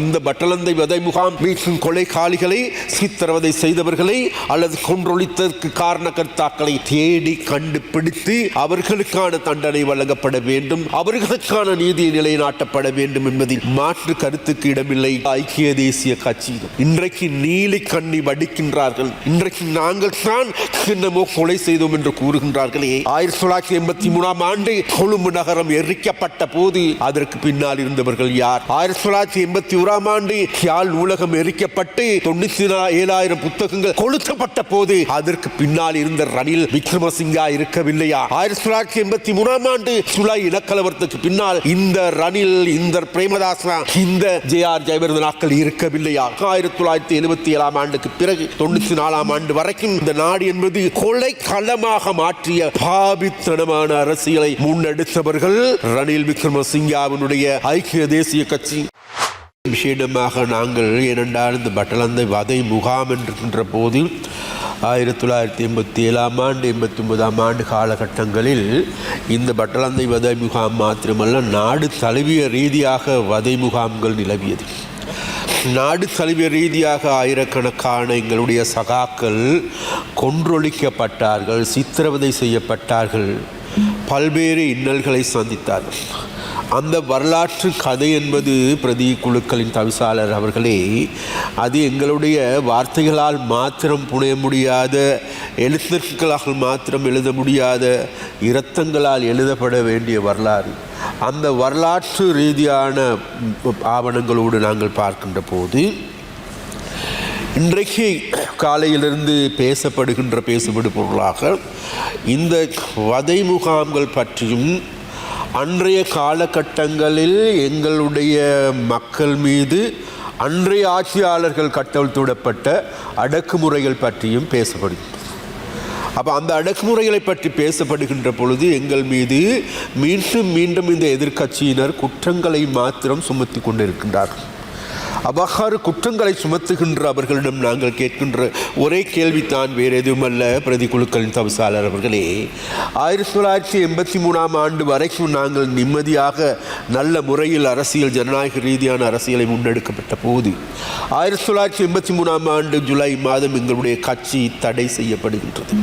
இந்த பட்டலந்தை வதை முகாம் மீட்கும் கொலைகாலிகளை சித்திரவதை செய்தவர்களை அல்லது கொன்றொழித்ததற்கு காரணகர்த்தாக்களை தேடி கண்டுபிடித்து அவர்களுக்கான தண்டனை வழங்கப்பட வேண்டும் அவர்களுக்கான நீதி நிலைநாட்டப்பட வேண்டும் என்பதில் மாற்று கருத்துக்கு இடமில்லை ஐக்கிய தேசிய கட்சி இன்றைக்கு நீலி கண்ணி வடிக்கின்றார்கள். இன்றைக்கு நாங்கள் தான் என்னமோ கொலை செய்தோம் என்று கூறுகின்றார்களே. ஆயிரத்தி தொள்ளாயிரத்தி எண்பத்தி மூணாம் ஆண்டு கொழும்பு நகரம் எரிக்கப்பட்ட போது அதற்கு பின்னால் இருந்தவர்கள் யார்? ஆயிரத்தி தொள்ளாயிரத்தி எண்பத்தி நூறாம் ஆண்டு யாழ் நூலகம் எரிக்கப்பட்டு தொண்ணூத்தி ஏழாயிரம் புத்தகங்கள் கொளுத்தப்பட்ட போது அதற்கு பின்னால் இருந்த ரணில் விக்ரமசிங்கா இருக்கவில்லையா? ஆயிரத்தி தொள்ளாயிரத்தி எண்பத்தி மூணாம் ஆண்டு சுலை இனக்கலவரத்துக்கு பின்னால் இந்த ரணில் இந்த பிரேமதாசனா இந்த ஜே ஆர் ஜெயவர்தனாக்கள் இருக்கவில்லையா? ஆயிரத்தி தொள்ளாயிரத்தி எழுபத்தி ஏழாம் ஆண்டுக்கு பிறகு தொண்ணூத்தி நாலாம் ஆண்டு வரைக்கும் இந்த நாடு என்பது கொலை களமாக மாற்றிய பாபித்தனமான அரசியலை முன்னெடுத்தவர்கள் ரணில் விக்ரமசிங்காவினுடைய ஐக்கிய தேசிய கட்சி. விஷயமாக நாங்கள் ஏனென்றால் இந்த பட்டலந்தை வதை முகாம் என்கின்ற போது ஆயிரத்தி தொள்ளாயிரத்தி எண்பத்தி ஏழாம் ஆண்டு எண்பத்தி ஒன்பதாம் ஆண்டு காலகட்டங்களில் இந்த பட்டலந்தை வதை முகாம் மாத்திரமல்ல நாடு தழுவிய ரீதியாக வதை முகாம்கள் நிலவியது. நாடு தழுவிய ரீதியாக ஆயிரக்கணக்கான எங்களுடைய சகாக்கள் கொன்றொழிக்கப்பட்டார்கள் சித்திரவதை செய்யப்பட்டார்கள் பல்வேறு இன்னல்களை சந்தித்தார்கள். அந்த வரலாற்று கதை என்பது பிரதி குழுக்களின் தவிசாளர் அவர்களே அது எங்களுடைய வார்த்தைகளால் மாத்திரம் புனைய முடியாத எழுத்துக்களால் மாத்திரம் எழுத முடியாத இரத்தங்களால் எழுதப்பட வேண்டிய வரலாறு. அந்த வரலாற்று ரீதியான ஆவணங்களோடு நாங்கள் பார்க்கின்ற போது இன்றைக்கு காலையிலிருந்து பேசப்படுகின்ற பேசுபடு பொருளாக இந்த வதை முகாம்கள் பற்றியும் அன்றைய காலகட்டங்களில் எங்களுடைய மக்கள் மீது அன்றைய ஆட்சியாளர்கள் கட்டவிழ்த்துவிடப்பட்ட அடக்குமுறைகள் பற்றியும் பேசப்படுகிறது. அப்போ அந்த அடக்குமுறைகளை பற்றி பேசப்படுகின்ற பொழுது எங்கள் மீது மீண்டும் மீண்டும் இந்த எதிர்க்கட்சியினர் குற்றங்களை மாத்திரம் சுமத்தி கொண்டிருக்கின்றார்கள். அவ்வாறு குற்றங்களை சுமத்துகின்ற அவர்களிடம் நாங்கள் கேட்கின்ற ஒரே கேள்வித்தான் வேறு எதுவுமல்ல. பிரதி குழுக்களின் தவிசாளர் அவர்களே ஆயிரத்தி தொள்ளாயிரத்தி எண்பத்தி மூணாம் ஆண்டு வரைக்கும் நாங்கள் நிம்மதியாக நல்ல முறையில் அரசியல் ஜனநாயக ரீதியான அரசியலை முன்னெடுக்கப்பட்ட போது ஆயிரத்தி தொள்ளாயிரத்தி எண்பத்தி மூணாம் ஆண்டு ஜூலை மாதம் எங்களுடைய கட்சி தடை செய்யப்படுகின்றது.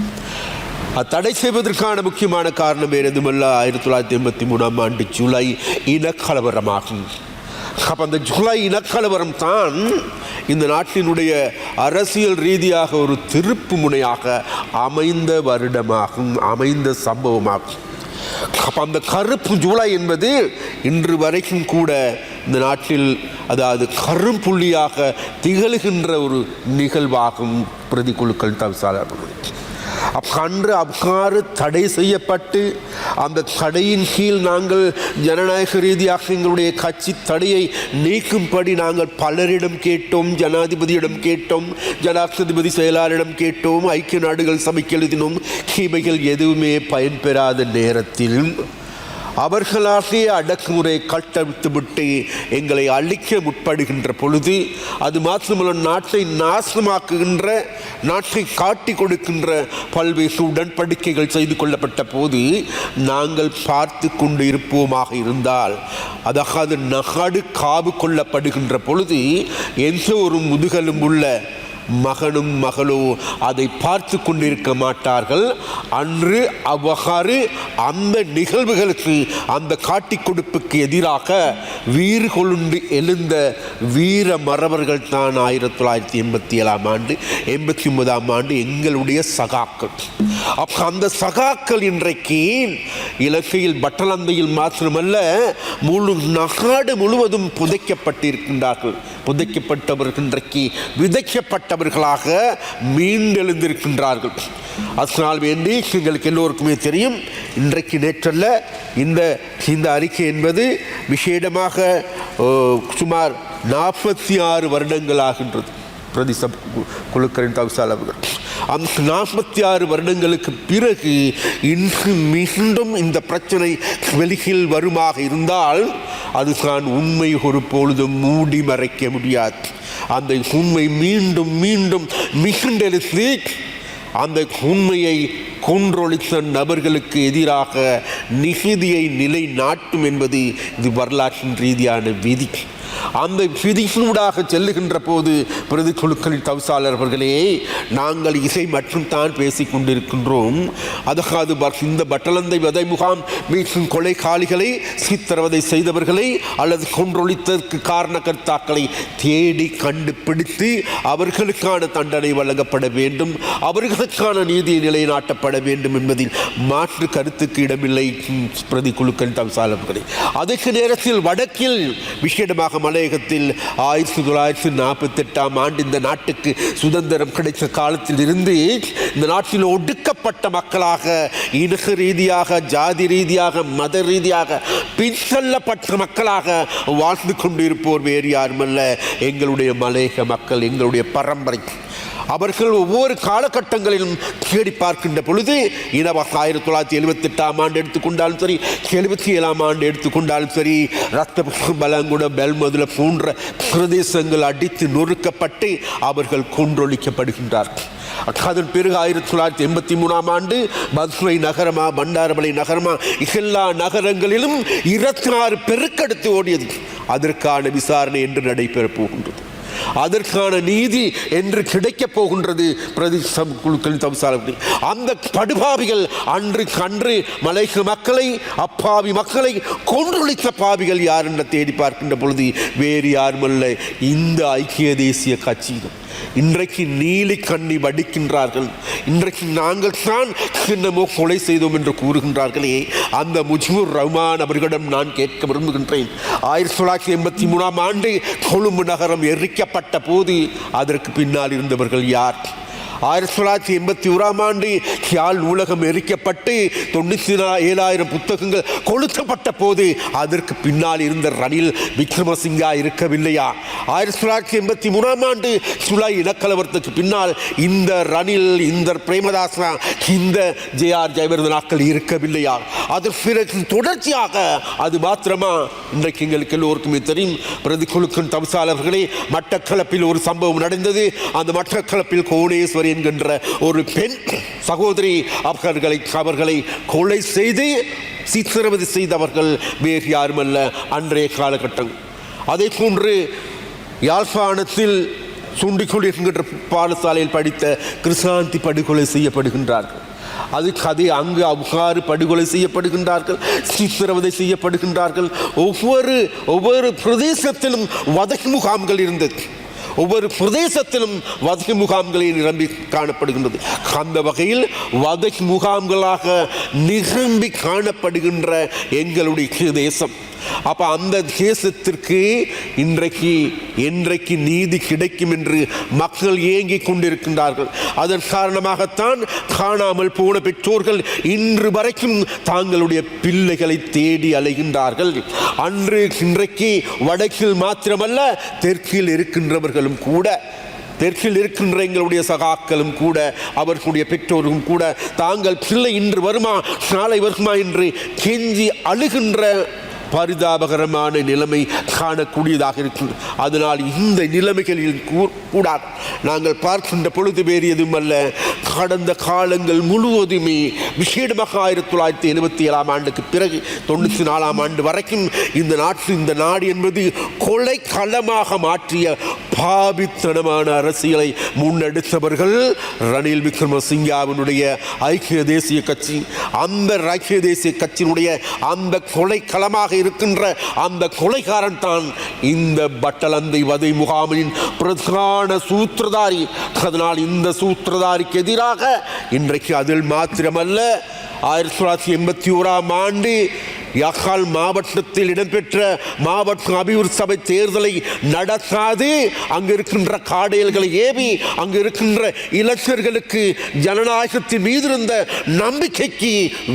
தடை செய்வதற்கான முக்கியமான காரணம் வேறு எதுவுமல்ல. ஆயிரத்தி தொள்ளாயிரத்தி எண்பத்தி மூணாம் ஆண்டு ஜூலை இனக்கலவரமாகும். அப்போ அந்த ஜூலை இனக்கலவரம் தான் இந்த நாட்டினுடைய அரசியல் ரீதியாக ஒரு திருப்பு முனையாக அமைந்த வருடமாகும் அமைந்த சம்பவமாகும். அப்போ அந்த கருப்பு ஜூலை என்பது இன்று வரைக்கும் கூட இந்த நாட்டில் அதாவது கரும்புள்ளியாக திகழ்கின்ற ஒரு நிகழ்வாகும். பிரதிக்குழுக்கள் தவிசாளர்கள் அன்று அப்காறு தடை செய்யப்பட்டு அந்த தடையின் கீழ் நாங்கள் ஜனநாயக ரீதியாக எங்களுடைய கட்சி தடையை நீக்கும்படி நாங்கள் பலரிடம் கேட்டோம் ஜனாதிபதியிடம் கேட்டோம் ஜனாதிபதி செயலாளரிடம் கேட்டோம் ஐக்கிய நாடுகள் சபைக்கு எழுதினோம். இவைகள் எதுவுமே பயன்பெறாத நேரத்தில் அவர்களாகிய அடக்குமுறை கட்டவித்துவிட்டு எங்களை அழிக்க முற்படுகின்ற பொழுது அது மாத்திரமல்ல நாட்டை நாசமாக்குகின்ற நாட்டை காட்டி கொடுக்கின்ற பல்வேறு உடன்படிக்கைகள் செய்து கொள்ளப்பட்ட போது நாங்கள் பார்த்து கொண்டு இருப்போமாக இருந்தால் அதாவது நகாடு காவு கொள்ளப்படுகின்ற பொழுது எந்த ஒரு முதுகலும் உள்ள மகனும் மகளோ அதை பார்த்து கொண்டிருக்க மாட்டார்கள். அன்று அவ்வகாறு அந்த நிகழ்வுகளுக்கு அந்த காட்டி கொடுப்புக்கு எதிராக வீறு கொழுண்டு எழுந்த வீர மறவர்கள் தான் ஆயிரத்தி தொள்ளாயிரத்தி எண்பத்தி ஏழாம் ஆண்டு எண்பத்தி ஒன்பதாம் ஆண்டு எங்களுடைய சகாக்கள். அப்போ அந்த சகாக்கள் இன்றைக்கு இலக்கையில் பட்டலந்தையில் மாத்திரமல்ல முழு நாடு முழுவதும் புதைக்கப்பட்டிருக்கின்றார்கள். புதைக்கப்பட்டவர்கள் இன்றைக்கு விதைக்கப்பட்டவர்களாக மீண்டெழுந்திருக்கின்றார்கள். அதனால் வேண்டி எங்களுக்கு எல்லோருக்குமே தெரியும் இன்றைக்கு நேற்றல்ல இந்த இந்த அறிக்கை என்பது விசேடமாக சுமார் நாற்பத்தி ஆறு வருடங்கள் ஆகின்றது பிரதிசப் குழுக்களின் தவிசாளர்கள். அந்த நாற்பத்தி ஆறு வருடங்களுக்கு பிறகு இன்று மீண்டும் இந்த பிரச்சனை வெளியில் வருமாக இருந்தால் அதுதான் உண்மை ஒரு பொழுதும் மூடி மறைக்க முடியாது. அந்த உண்மை மீண்டும் மீண்டும் மிகுண்டெழுத்து அந்த உண்மையை கொன்றொழித்த நபர்களுக்கு எதிராக நிகுதியை நிலை நாட்டும் என்பது இது வரலாற்றின் ரீதியான விதி. அந்த விதிகளூடாக செல்லுகின்ற போது பிரதிக்குழுக்களின் குழுக்களின் நாங்கள் இசை மற்றும் தான் பேசிக் கொண்டிருக்கின்றோம். அதாவது இந்த பட்டலந்தை வதை முகாம் மீட்கும் கொலைகாலிகளை சித்திரவதை செய்தவர்களை அல்லது கொன்றொழித்ததற்கு காரணகர்த்தாக்களை தேடி கண்டுபிடித்து அவர்களுக்கான தண்டனை வழங்கப்பட வேண்டும். அவர்களுக்கான நீதி நிலைநாட்டப்பட வேண்டும் என்பதில் மாற்று கருத்துக்கு இடமில்லை. பிரதி குழுக்கள் தவிசாளர்களே அதற்கு நேரத்தில் வடக்கில் விசேடமாக மலையகத்தில் ஆயிரத்தி தொள்ளாயிரத்தி நாற்பத்தி எட்டாம் ஆண்டு இந்த நாட்டுக்கு சுதந்திரம் கிடைத்த காலத்தில் இருந்து இந்த நாட்டில் ஒடுக்கப்பட்ட மக்களாக இனக ரீதியாக ஜாதி ரீதியாக மத ரீதியாக பின்சல்லப்பட்ட மக்களாக வாழ்ந்து கொண்டிருப்போர் வேறு யாருமல்ல. எங்களுடைய மலேக மக்கள் எங்களுடைய பரம்பரை. அவர்கள் ஒவ்வொரு காலகட்டங்களிலும் தேடி பார்க்கின்ற பொழுது இனவாக ஆயிரத்தி தொள்ளாயிரத்தி எழுபத்தி எட்டாம் ஆண்டு எடுத்துக்கொண்டாலும் சரி எழுபத்தி ஏழாம் ஆண்டு எடுத்துக்கொண்டாலும் சரி ரத்த பலங்குட பெல்மதுல போன்ற பிரதேசங்கள் அடித்து நொறுக்கப்பட்டு அவர்கள் கொன்றொழிக்கப்படுகின்றார்கள். அதன் பிறகு ஆயிரத்தி தொள்ளாயிரத்தி எண்பத்தி மூணாம் ஆண்டு மதுரை நகரமா பண்டாரமலை நகரமா எல்லா நகரங்களிலும் இருபத்தி ஆறு பெருக்கெடுத்து ஓடியது. அதற்கான விசாரணை என்று நடைபெறப் போகின்றது. அதற்கான நீதி என்று கிடைக்கப் போகின்றது. பிரதி குழுக்களின் தவிசாளர்கள் அந்த படுபாவிகள் அன்று கன்று மலைக்கு மக்களை அப்பாவி மக்களை கொன்றொழித்த பாவிகள் யார் என்று தேடி பார்க்கின்ற பொழுது வேறு யாருமல்ல. இந்த ஐக்கிய தேசிய கட்சியிடம். இன்றைக்கு நீலி கண்ணி வடிக்கின்றார்கள். இன்றைக்கு நாங்கள் தான் சின்னமோ கொலை செய்தோம் என்று கூறுகின்றார்களே. அந்த முஜ்பூர் ரஹ்மான் அவர்களிடம் நான் கேட்க விரும்புகின்றேன். ஆயிரத்தி தொள்ளாயிரத்தி எண்பத்தி மூணாம் ஆண்டு கொழும்பு நகரம் எரிக்கப்பட்ட போது அதற்கு பின்னால் இருந்தவர்கள் யார்? ஆயிரத்தி தொள்ளாயிரத்தி எண்பத்தி ஓராம் ஆண்டு யாழ் நூலகம் எரிக்கப்பட்டு தொண்ணூற்றி ஏழாயிரம் புத்தகங்கள் கொளுத்தப்பட்ட போது அதற்கு பின்னால் இருந்த ரணில் விக்ரமசிங்கா இருக்கவில்லையா? ஆயிரத்தி தொள்ளாயிரத்தி எண்பத்தி மூணாம் ஆண்டு சுலை இனக்கலவரத்துக்கு பின்னால் இந்த ரணில் இந்த பிரேமதாசனா இந்த ஜே ஆர் ஜெயவர்தனாக்கள் இருக்கவில்லையா? அதற்கு பிறகு தொடர்ச்சியாக அது மாத்திரமா? இன்றைக்கு எங்களுக்கு எல்லோருக்குமே தெரியும் பிரதி குழுக்களின் தவிசாளர்களே மட்டக்களப்பில் ஒரு சம்பவம் நடந்தது. அந்த மட்டக்களப்பில் கோணேஸ்வரி என்கின்ற ஒரு பெண் சகோதரி அவர்களை அவர்களை கொலை செய்து சித்திரவதை செய்தவர்கள் வேறு யாருமல்ல. அன்றைய காலகட்டம். அதே போன்று யாழ்ப்பாணத்தில் சுண்டிக்குள் என்கின்ற பாடசாலையில் படித்த கிருஷாந்தி படுகொலை செய்யப்படுகின்றார்கள். அது கதை அங்கு அவ்வாறு படுகொலை செய்யப்படுகின்றார்கள் சித்திரவதை செய்யப்படுகின்றார்கள். ஒவ்வொரு ஒவ்வொரு பிரதேசத்திலும் வதகி முகாம்கள் இருந்தது. ஒவ்வொரு பிரதேசத்திலும் வதகி முகாம்களை நிரம்பி காணப்படுகின்றது. அந்த வகையில் வதகி முகாம்களாக நிரம்பி காணப்படுகின்ற எங்களுடைய தேசம். அப்போ அந்த தேசத்திற்கு இன்றைக்கு என்றைக்கு நீதி கிடைக்கும் என்று மக்கள் ஏங்கிக் கொண்டிருக்கின்றார்கள். அதன் காரணமாகத்தான் காணாமல் போன பெற்றோர்கள் இன்று வரைக்கும் தாங்களுடைய பிள்ளைகளை தேடி அலைகின்றார்கள். அன்று இன்றைக்கு வடக்கில் மாத்திரமல்ல தெற்கில் இருக்கின்றவர்களும் கூட தெற்கில் இருக்கின்ற எங்களுடைய சகாக்களும் கூட அவர்களுடைய பெற்றோரும் கூட தாங்கள் பிள்ளை இன்று வருமா நாளை வருமா என்று கெஞ்சி அழுகின்ற பரிதாபகரமான நிலைமை காணக்கூடியதாக இருக்கும் அதனால் இந்த நிலைமைகளில் கூ- கூட நாங்கள் பார்க்கின்ற பொழுது வேறு எதுவும் அல்ல கடந்த காலங்கள் முழுவதுமே விசேடமாக ஆயிரத்தி தொள்ளாயிரத்தி எழுபத்தி ஏழாம் ஆண்டுக்கு பிறகு தொண்ணூற்றி நாலாம் ஆண்டு வரைக்கும் இந்த நாட்டு இந்த நாடு என்பது கொலை களமாக மாற்றிய பாபித்தனமான அரசியலை முன்னெடுத்தவர்கள் ரணில் விக்ரமசிங்காவினுடைய ஐக்கிய தேசிய கட்சி அந்த ஐக்கிய தேசிய கட்சியினுடைய அந்த கொலை களமாக இருக்கின்ற அந்த கொலைகாரன் தான் இந்த பட்டலந்தை வதை முகாமின் பிரதான சூத்திரதாரி. அதனால் இந்த சூத்திரதாரிக்கு எதிராக இன்றைக்கு அதில் மாத்திரமல்ல ஆயிரத்தி தொள்ளாயிரத்தி எண்பத்தி ஓராம் ஆண்டு யாக்கால் மாவட்டத்தில் இடம்பெற்ற மாவட்ட அபிவிருத்தி சபை தேர்தலை நடத்தாது. அங்கு இருக்கின்ற காடையல்களை ஏவி அங்கு இருக்கின்ற இளைஞர்களுக்கு ஜனநாயகத்தின் மீது இருந்த நம்பிக்கைக்கு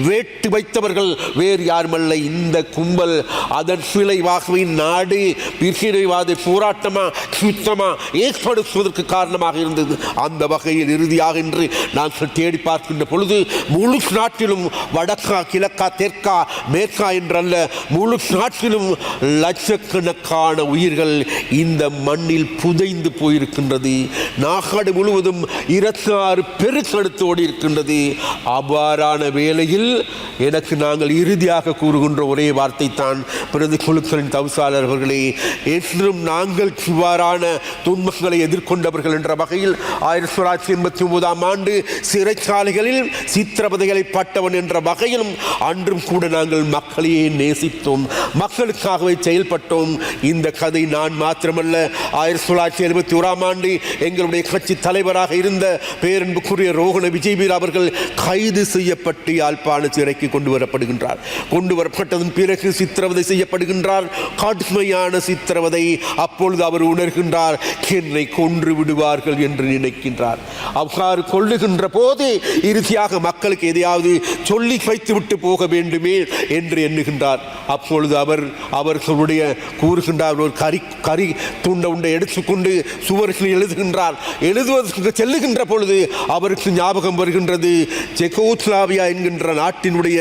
வேட்டு வைத்தவர்கள் வேறு யாருமல்ல. இந்த கும்பல் அதன் விளைவாகவே நாடு பிரிவினைவாத போராட்டமா சுத்தமா ஏற்படுத்துவதற்கு காரணமாக இருந்தது. அந்த வகையில் இறுதியாக இன்று நான் தேடி பார்க்கின்ற பொழுது முழு நாட்டிலும் வடக்கா கிழக்கா தெற்கா மேற்கா ஸ்ரீலங்கா என்றல்ல முழு நாட்டிலும் லட்சக்கணக்கான உயிர்கள் இந்த மண்ணில் புதைந்து போயிருக்கின்றது. நாகாடு முழுவதும் இருபத்தாறு பெருக்கெடுத்தோடி இருக்கின்றது அவ்வாறான வேளையில் எனக்கு நாங்கள் இறுதியாக கூறுகின்ற ஒரே வார்த்தை தான் பிரதி குழுக்களின் தவிசாளர் அவர்களே என்றும் நாங்கள் இவ்வாறான துன்பங்களை எதிர்கொண்டவர்கள் என்ற வகையில் ஆயிரத்தி தொள்ளாயிரத்தி எண்பத்தி ஒன்பதாம் ஆண்டு சிறைச்சாலைகளில் சித்திரவதைகளை பட்டவன் என்ற வகையிலும் அன்றும் கூட நாங்கள் மக்களையே நேசித்தோம். மக்களுக்காகவே செயல்பட்டோம். இந்த கதை நான் மாத்திரமல்ல. ஆயிரத்தி தொள்ளாயிரத்தி எழுபத்தி ஓராம் ஆண்டு எங்களுடைய கட்சி தலைவராக இருந்த பேரன்புக்குரிய ரோகண விஜயபீர் அவர்கள் கைது செய்யப்பட்டு யாழ்ப்பாண சிறைக்கு கொண்டு வரப்படுகின்றார். கொண்டு வரப்பட்டதன் பிறகு சித்திரவதை செய்யப்படுகின்றார். கடுமையான சித்திரவதை அப்பொழுது அவர் உணர்கின்றார். என்னை கொன்று விடுவார்கள் என்று நினைக்கின்றார். அவ்வாறு கொள்ளுகின்ற போது இறுதியாக மக்களுக்கு எதையாவது சொல்லி வைத்து விட்டு போக வேண்டுமே என்று எண்ணுகின்றார். அப்பொழுது அவர் அவர்களுடைய கூறுகின்றார் ஒரு கரி கரி துண்டை உண்டை எடுத்துக்கொண்டு சுவர்கள் எழுதுகின்றார். எழுதுவதற்கு செல்லுகின்ற பொழுது அவருக்கு ஞாபகம் வருகின்றது செகோஸ்லாவியா என்கின்ற நாட்டினுடைய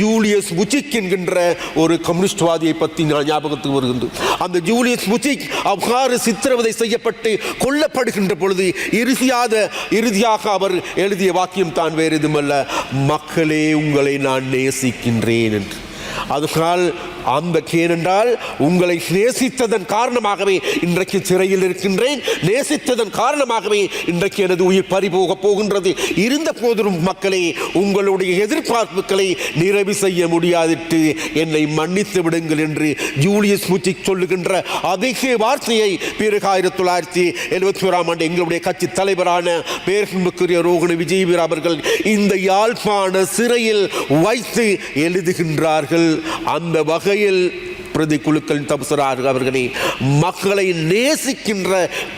ஜூலியஸ் புச்சிக் என்கின்ற ஒரு கம்யூனிஸ்ட்வாதியை பற்றி நான் ஞாபகத்துக்கு வருகின்றது. அந்த ஜூலியஸ் புச்சிக் அவ்வாறு சித்திரவதை செய்யப்பட்டு கொல்லப்படுகின்ற பொழுது இறுதியாத இறுதியாக அவர் எழுதிய வாக்கியம் தான் வேறு எதுமல்ல மக்களே உங்களை நான் நேசிக்கின்றேன் என்று. அதனால் அந்த ஏனென்றால் உங்களை நேசித்ததன் காரணமாகவே இன்றைக்கு சிறையில் இருக்கின்றேன். நேசித்ததன் காரணமாகவே இன்றைக்கு எனது உயிர் பறிபோக போகின்றது. இருந்த போதிலும் மக்களே உங்களுடைய எதிர்பார்ப்புகளை நிறைவு செய்ய முடியாதிட்டு என்னை மன்னித்து விடுங்கள் என்று ஜூலியஸ் முச்சிக் சொல்லுகின்ற அதிக வார்த்தையை பிறகு ஆயிரத்தி தொள்ளாயிரத்தி எழுபத்தி ஓராம் ஆண்டு எங்களுடைய கட்சி தலைவரான பேரன்புக்குரிய ரோகண விஜயவீர் அவர்கள் இந்த யாழ்ப்பாண சிறையில் வைத்து எழுதுகின்றார்கள். அந்த வகையில் பிரதி குழுக்கள் தபசரார் அவர்களே மக்களை நேசிக்கின்ற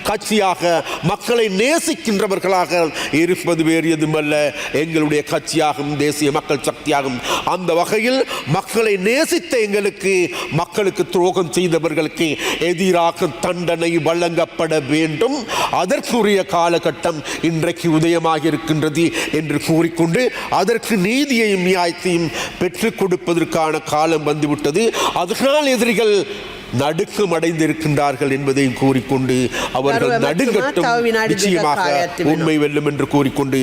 கட்சியாக மக்களை நேசிக்கின்றவர்களாக இருப்பது வேறு எதுமல்ல எங்களுடைய கட்சியாகும் தேசிய மக்கள் சக்தியாகும். அந்த வகையில் மக்களை நேசித்த எங்களுக்கு மக்களுக்கு துரோகம் செய்தவர்களுக்கு எதிராக தண்டனை வழங்கப்பட வேண்டும். அதற்குரிய காலகட்டம் இன்றைக்கு உதயமாக இருக்கின்றது என்று கூறிக்கொண்டு அதற்கு நீதியையும் நியாயத்தையும் பெற்றுக் கொடுப்பதற்கான காலம் வந்துவிட்டது. அதனால் எதிரிகள் நடுக்கம் அடைந்திருக்கின்றார்கள் என்பதையும் கூறிக்கொண்டு அவர்கள் நடுங்கட்டும் நிச்சயமாக. உண்மை வெல்லும் என்று கூறிக்கொண்டு